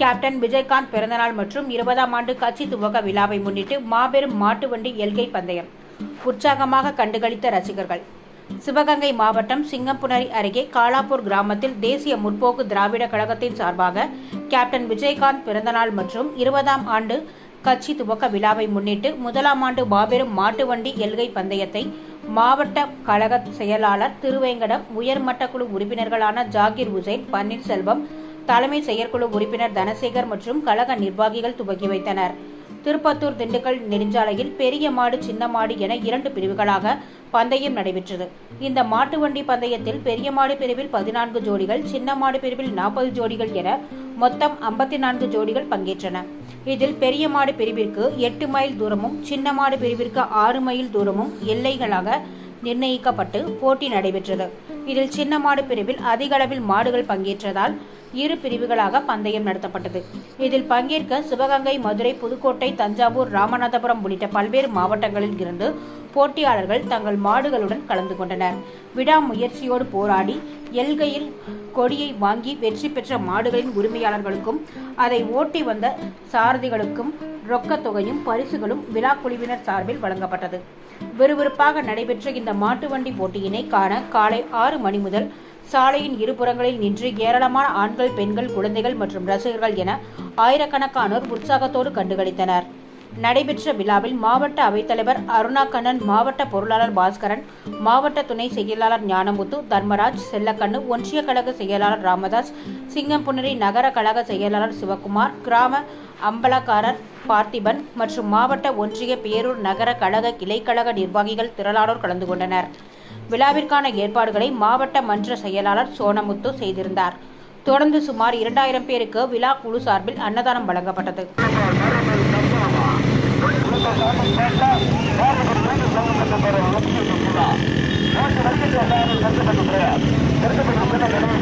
Captain Vijayakanth பிறந்தநாள் மற்றும் இருபதாம் ஆண்டு கட்சி துவக்க விழாவை முன்னிட்டு மாபெரும் மாட்டு வண்டி எல்கை பந்தயம் உற்சாகமாக கண்டுகளித்த ரசிகர்கள். சிவகங்கை மாவட்டம் சிங்கம்புணரி அருகே காலாப்பூர் கிராமத்தில் தேசிய முற்போக்கு திராவிட கழகத்தின் சார்பாக கேப்டன் விஜயகாந்த் பிறந்தநாள் மற்றும் இருபதாம் ஆண்டு கட்சி துவக்க விழாவை முன்னிட்டு முதலாம் ஆண்டு மாபெரும் மாட்டு வண்டி எல்கை பந்தயத்தை மாவட்ட கழக செயலாளர் திருவேங்கடம் உயர்மட்ட குழு உறுப்பினர்களான ஜாகிர் உசேன் பன்னீர்செல்வம் தலைமை செயற்குழு உறுப்பினர் தனசேகர் மற்றும் கழக நிர்வாகிகள் துவக்கி வைத்தனர். திருப்பத்தூர் திண்டுக்கல் நெடுஞ்சாலையில் பெரிய மாடு சின்ன மாடு என இரண்டு பிரிவுகளாக பந்தயம் நடைபெற்றது. இந்த மாட்டு வண்டி பந்தயத்தில் பெரிய மாடு பிரிவில் பதினான்கு ஜோடிகள் சின்ன மாடு பிரிவில் நாற்பது ஜோடிகள் என மொத்தம் ஐம்பத்தி நான்கு ஜோடிகள் பங்கேற்றன. இதில் பெரிய மாடு பிரிவிற்கு எட்டு மைல் தூரமும் சின்ன மாடு பிரிவிற்கு ஆறு மைல் தூரமும் எல்லைகளாக நிர்ணயிக்கப்பட்டு போட்டி நடைபெற்றது. இதில் சின்ன மாடு பிரிவில் அதிக அளவில் மாடுகள் பங்கேற்றதால் இரு பிரிவுகளாக பந்தயம் நடத்தப்பட்டது. இதில் பங்கேற்க சிவகங்கை மதுரை புதுக்கோட்டை தஞ்சாவூர் ராமநாதபுரம் உள்ளிட்ட பல்வேறு மாவட்டங்களில் இருந்து போட்டியாளர்கள் தங்கள் மாடுகளுடன் கலந்து கொண்டனர். விடாமுயற்சியோடு போராடி எல்கையில் கொடியை வாங்கி வெற்றி பெற்ற மாடுகளின் உரிமையாளர்களுக்கும் அதை ஓட்டி வந்த சாரதிகளுக்கும் ரொக்கத் தொகையும் பரிசுகளும் விழா குழுவினர் சார்பில் வழங்கப்பட்டது. விறுவிறுப்பாக நடைபெற்ற இந்த மாட்டு வண்டி போட்டியினை காண காலை ஆறு மணி முதல் சாலையின் இருபுறங்களில் நின்று ஏராளமான ஆண்கள் பெண்கள் குழந்தைகள் மற்றும் ரசிகர்கள் என ஆயிரக்கணக்கானோர் உற்சாகத்தோடு கண்டுகளித்தனர். நடைபெற்ற விழாவில் மாவட்ட அவைத்தலைவர் அருணாகண்ணன் மாவட்ட பொருளாளர் பாஸ்கரன் மாவட்ட துணை செயலாளர் ஞானமுத்து தர்மராஜ் செல்லக்கண்ணு ஒன்றிய கழக செயலாளர் ராமதாஸ் சிங்கம்புணரி நகர கழக செயலாளர் சிவகுமார் கிராம அம்பலக்காரர் பார்த்திபன் மற்றும் மாவட்ட ஒன்றிய பேரூர் நகர கழக கிளைக்கழக நிர்வாகிகள் திரளானோர் கலந்து கொண்டனர். விழாவிற்கான ஏற்பாடுகளை மாவட்ட மன்ற செயலாளர் சோனமுத்து செய்திருந்தார். தொடர்ந்து சுமார் இரண்டாயிரம் பேருக்கு விழா குழு சார்பில் அன்னதானம் வழங்கப்பட்டது. கருத்து